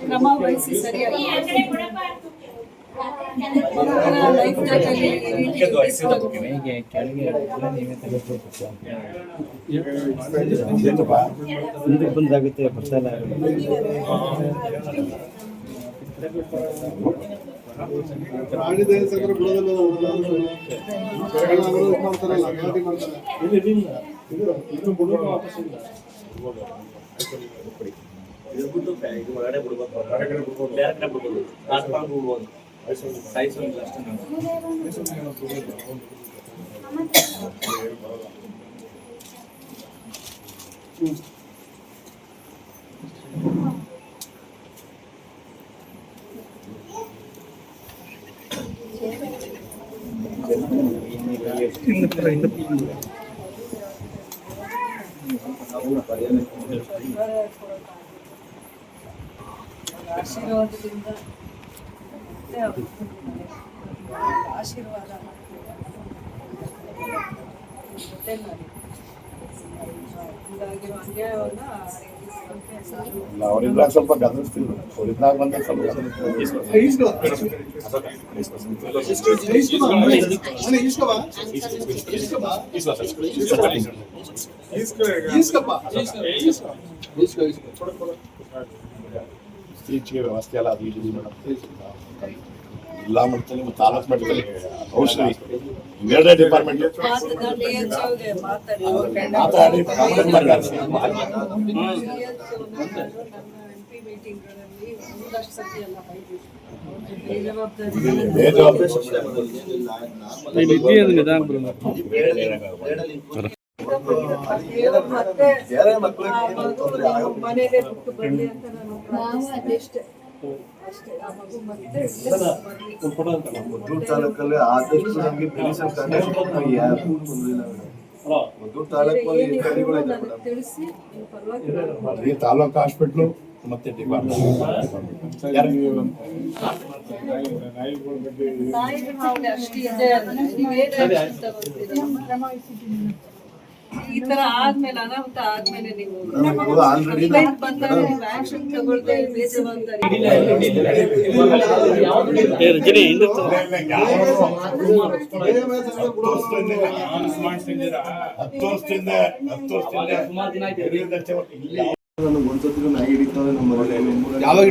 ಕ್ರಮ ವಹಿಸಿ ಸರಿಯಾಗಿ ಲೈಫ್ ಇದು ಮಾಡ್ತಾರೆ. ಇದು ಒಳಗಡೆ ಬಿಡ್ಬೇಕು ಬೇರೆ ಕಡೆ ಬಿಡ್ಬೋದು. ರಾಜಪಾಲ್ ಬಿಡ್ಬೋದು. ಸಾಯಿಸೋಂಗಿಲ್ಲ ಅಷ್ಟೇ ನಾವು ಆಶೀರ್ವಾದದಿಂದ ಮತ್ತೆ ಅವ್ರ ಆಶೀರ್ವಾದ ಜೊತೆ ಮಾಡಿ ಹಿಂಗಾಗಿರೋ ಅನ್ಯಾಯವನ್ನ ಆ ರೀತಿ ಕೊಡೋಕೆ ಸಾಕು. ಅವರಿದ್ದಾಗ ಸ್ವಲ್ಪ ಗದರಿಸ್ತಿದ್ರು ಅವರಿದ್ದಾಗ ಬಂದಾಗ ಸ್ವಲ್ಪ ಇತ್ತೀಚೆಗೆ ವ್ಯವಸ್ಥೆ ಎಲ್ಲ ಅದು ಇದು ಮೇಡಮ್ ಜಿಲ್ಲಾ ಮಟ್ಟದಲ್ಲಿ ಮತ್ತು ತಾಲೂಕು ಮಟ್ಟದಲ್ಲಿ ಔಷಧಿ ಇವೆರಡೇ ಡಿಪಾರ್ಟ್ಮೆಂಟ್ ಮಾತಾಡಿ. ಬೇಜವಾಬ್ದಾರಿ. ಮದ್ದೂರು ತಾಲೂಕಲ್ಲಿ ಆದಷ್ಟು ನಮಗೆ ಮೆಡಿಸಿನ್ ಕಾಂಟ್ಯಾಕ್ಟ್ ಯಾರು ತೊಂದರೆ ಇಲ್ಲ ಮೇಡಮ್ ಮದ್ದೂರು ತಾಲೂಕಲ್ಲಿ ಏನಿದ್ರು ಇದೆ ತಾಲೂಕು ಹಾಸ್ಪಿಟ್ಲು ಮತ್ತೆ ಡಿಪಾರ್ಟ್ಮೆಂಟ್. ಈ ತರ ಆದ್ಮೇಲೆ ಅನಾಹುತ ಆದ್ಮೇಲೆ ನೀವು complaint ಬಂದಾಗ ತಗೊಳ್ದೆ ಬೇಜವಾಬ್ದಾರಿ. ನನಗೆ ಒಂದ್ಸತಿ ನಾಯಿ ಹಿಡಿತಾವೆ ನಮ್ಮ ಯಾವಾಗ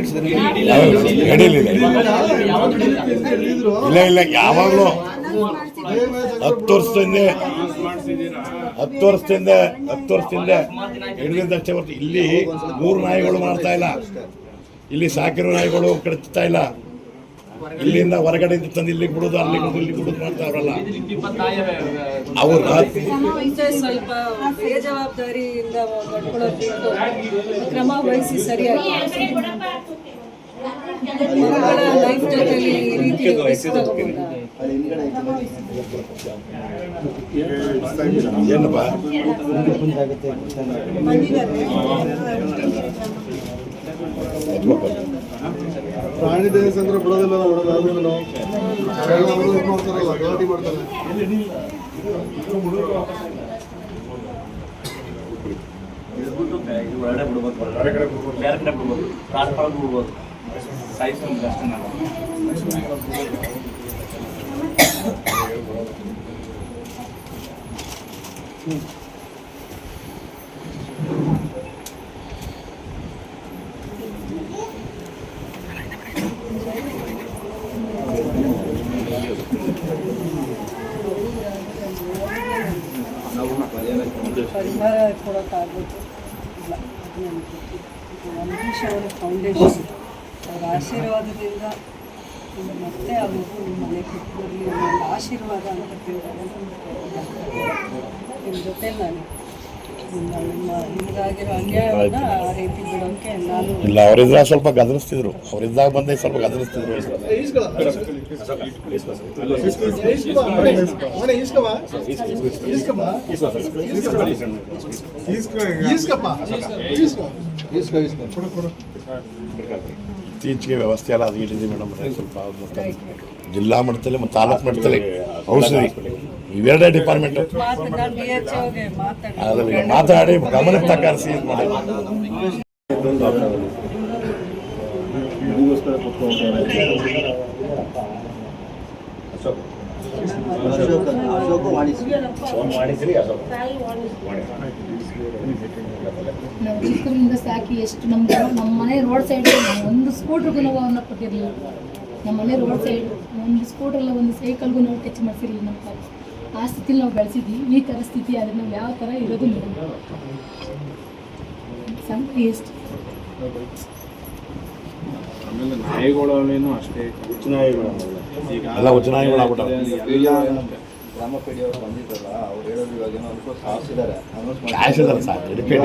ಇಲ್ಲ ಇಲ್ಲ ಯಾವಾಗಲೂ ಹತ್ತು ವರ್ಷದಿಂದ ಹತ್ತು ವರ್ಷದಿಂದ ಹತ್ತು ವರ್ಷದಿಂದ ಹಿಡಿದಿದ್ದಷ್ಟೇ ಹೊರತು ಇಲ್ಲಿ ಮೂರು ನಾಯಿಗಳು ಮಾಡ್ತಾ ಇಲ್ಲ. ಇಲ್ಲಿ ಸಾಕಿರೋ ನಾಯಿಗಳು ಕಡಿತಾ ಇಲ್ಲ. ಇಲ್ಲಿಂದ ಹೊರಗಡೆ ತಂದು ಇಲ್ಲಿಗೆ ಬಿಡೋದು ಅಲ್ಲಿ ಬಿಡೋದು ಇಲ್ಲಿ ಬಿಡೋದು ಮಾಡ್ತಾವ್ರಲ್ಲ ಅವ್ರು ರಾತ್ರಿ ಮುಂಚೆ ಸ್ವಲ್ಪ ಬೇಜವಾಬ್ದಾರಿಯಿಂದ ಬಿಟ್ಟು ಕ್ರಮ ವಹಿಸಿ ಸರಿಯಾಗಿ. ಮಕ್ಕಳ ಲೈಫ್ ಜೊತೆಲಿ ಈ ರೀತಿ ಬಿಡಿಸ್ಕೋಬೋದಾ? ಪ್ರಾಣಿ ದಯೆ ಅಂದ್ರೆ ಬಿಡೋದಿಲ್ಲ ಮಾಡ್ತಾರೆ ಬಿಡ್ಬೇಕು ಬೇರೆ ಕಡೆ ಬಿಡ್ಬೋದು. ರಾಜಪಾಲ್ ಬಿಡ್ಬೋದು. ಸಾಯಿಸೋಂಗಿಲ್ಲ ಅಷ್ಟೇ ನಾವು. ಪರಿಹಾರ ಕೊಡೋಕ್ಕಾಗೋದು ಇಲ್ಲ ಅದು ನನಗೆ ಗೊತ್ತಿಲ್ಲ ಅಂಬರೀಷ್ ಅವರ ಫೌಂಡೇಶನ್ ಅವರ ಆಶೀರ್ವಾದದಿಂದ ಇದು ಮತ್ತೆ ಆ ಮಗು ನಿಮ್ಮ ಮನೆಗೆ ಬಿಟ್ಟು ಬರಲಿ ಒಂದು ಆಶೀರ್ವಾದ ಅಂತ ಕೇಳಿದಾಗ ನಿಮ್ಮ ಜೊತೆ ನಾನು ನಿಮ್ಮ ನಿಮ್ಮ ನಿಮಗಾಗಿರೋ ಅನ್ಯಾಯವನ್ನು ಆ ರೀತಿ ಬಿಡೋಕ್ಕೆ ನಾನು ಇಲ್ಲ ಅವರಿದ್ದಾಗ ಸ್ವಲ್ಪ ಗದರಿಸ್ತಿದ್ರು ಅವರಿದ್ದಾಗ ಬಂದೆ ಸ್ವಲ್ಪ ಗದರಿಸ್ತಿದ್ರು ಇತ್ತೀಚೆಗೆ ವ್ಯವಸ್ಥೆ ಎಲ್ಲ ಅದು ಮೇಡಮ್ ಸ್ವಲ್ಪ ಜಿಲ್ಲಾ ಮಟ್ಟದಲ್ಲಿ ಮತ್ತು ತಾಲೂಕು ಮಟ್ಟದಲ್ಲಿ ಔಷಧಿ ಇವೆರಡೇ ಡಿಪಾರ್ಟ್ಮೆಂಟ್ ಮಾತಾಡಿ ಅದ್ರಲ್ಲಿ ಮಾತಾಡಿ ಗಮನಕ್ಕೆ ತಕ್ಕರಿಸಿ ಇದು ಮಾಡಿ. ನಿಮಗೋಸ್ಕರ ಕುತ್ಕೊಂಡ್ರೆ ನಾವು ಚಿಕ್ಕರಿಂದ ಸಾಕಿ ಎಷ್ಟು ನಮ್ಗೆ ನಮ್ಮ ಮನೆ ರೋಡ್ ಸೈಡ್ ಒಂದು ಸ್ಕೂಟ್ರಿಗೂ ನಾವು ಅವನ್ನ ಕೊಟ್ಟಿರಲಿಲ್ಲ. ನಮ್ಮ ಮನೆ ರೋಡ್ ಸೈಡ್ ಒಂದು ಸ್ಕೂಟ್ರಲ್ಲ ಒಂದು ಸೈಕಲ್ಗೂ ನಾವು ಟಚ್ ಮಾಡಿಸಿರಲಿಲ್ಲ ನಮ್ಮ ತಾಯಿ. ಆ ಸ್ಥಿತಿಲಿ ನಾವು ಬೆಳೆಸಿದ್ವಿ. ಈ ಥರ ಸ್ಥಿತಿ ಆದರೆ ನಾವು ಯಾವ ಥರ ಇರೋದು ಎಷ್ಟು? ಆಮೇಲೆ ನಾಯಿಗಳಲ್ಲೇನು ಅಷ್ಟೇ. ಈಗ ಎಲ್ಲ ಉಚ್ಚನಾಯಿಗಳು ಆಗ್ಬಿಟ್ಟವೆ ಈಗ ಗ್ರಾಮ ಪೇಟೆಯವರು ಬಂದಿದ್ರಲ್ಲ ಅವ್ರು ಹೇಳೋದು ಇವಾಗ ಏನೋ ಅನ್ಕೋ ಸಾಧಿಸಿದ್ದಾರೆ ಸಾಯಿಸಿದಾರೆ ಸಾಕು. ಹಿಡಿಕೆ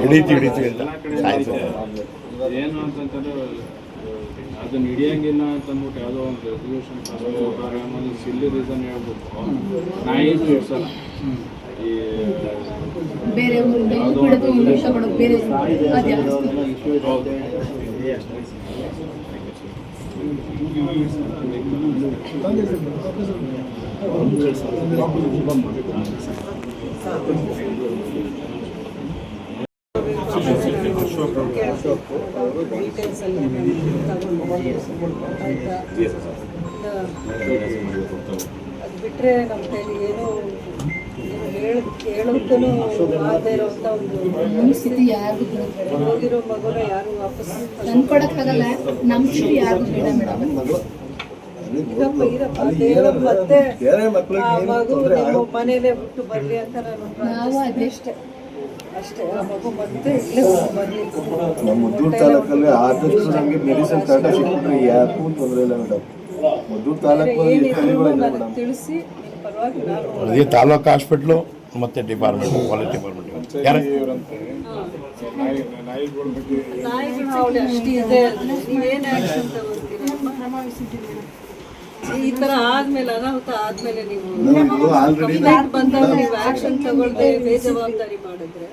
ಹಿಡಿತೀವಿ ಹಿಡಿತೀವಿ ಅಂತ. ಸಾಯಿಸಿದ್ದಾರೆ. ಏನು ಅಂತಂತಂದ್ರೆ ಅದನ್ನ ಹಿಡಿಯಂಗಿಲ್ಲ ಅಂತ ಅಂದ್ಬಿಟ್ಟು ಯಾವುದೋ ಒಂದು ರೆಸಲ್ಯೂಷನ್ ಅನ್ನೋದು ಸಿಲ್ಲಿ ರೀಸನ್ ಹೇಳ್ಬಿಟ್ಟು ನಾಯಿನೂ ಇಡ್ಸಲ್ಲ ಈ ಬಿಡೋದು ಒಂದು ಬೇರೆ ಅದು ಡೀಟೇಲ್ಸ್ ಎಲ್ಲ ಅದು ಬಿಟ್ಟರೆ ನಮ್ಮ ಕೈಲಿ ಏನೂ ಹೇಳ ಹೇಳೋಕ್ಕೂ ಆಗದೆ ಇರೋಂಥ ಒಂದು ಸ್ಥಿತಿ ಯಾರಿಗೂ. ಹೋಗಿರೋ ಮಗುನ ಯಾರು ವಾಪಸ್ ತಂದ್ಕೊಡಕ್ಕಾಗಲ್ಲ ನಮ್ಮ ಸ್ಥಿತಿ ಯಾರಿಗೂ ಬೇಡ ಮೇಡಮ್. ಇರಪ್ಪ ಇರಪ್ಪ. ದೇವರು ಮತ್ತೆ ಮಗು ಮನೇಲೆ ಬಿಟ್ಟು ಬರ್ಲಿ ಅಂತ ನಾನು ನಾವು ನಮ್ಮ ಮುದ್ದೂರು ತಾಲೂಕಲ್ಲಿ ಆದಷ್ಟು ನಮಗೆ ಮೆಡಿಸಿನ್ ಕರೆಕ್ಟಾಗಿ ಸಿಕ್ಕಿದ್ರೆ ಯಾಕೂ ತೊಂದರೆ ಇಲ್ಲ ಮೇಡಮ್. ಮುದ್ದೂರು ತಾಲೂಕು ಮೇಡಮ್. ತಿಳಿಸಿ ಅದೇ ತಾಲೂಕು ಹಾಸ್ಪಿಟ್ಲು ಮತ್ತೆ ಡಿಪಾರ್ಟ್ಮೆಂಟ್ ಕ್ವಾಲಿಟಿ ಡಿಪಾರ್ಟ್ಮೆಂಟ್ ಯಾರು? ನಾಯಿಗಳ ಬಗ್ಗೆ ಈ ತರ ಆದ್ಮೇಲೆ ಅನಾಹುತ ಆದ್ಮೇಲೆ ನೀವು ಬಂದಾಗ ನೀವು ಆಕ್ಷನ್ ತಗೊಳ್ದೆ ಬೇಜವಾಬ್ದಾರಿ ಮಾಡಿದ್ರೆ.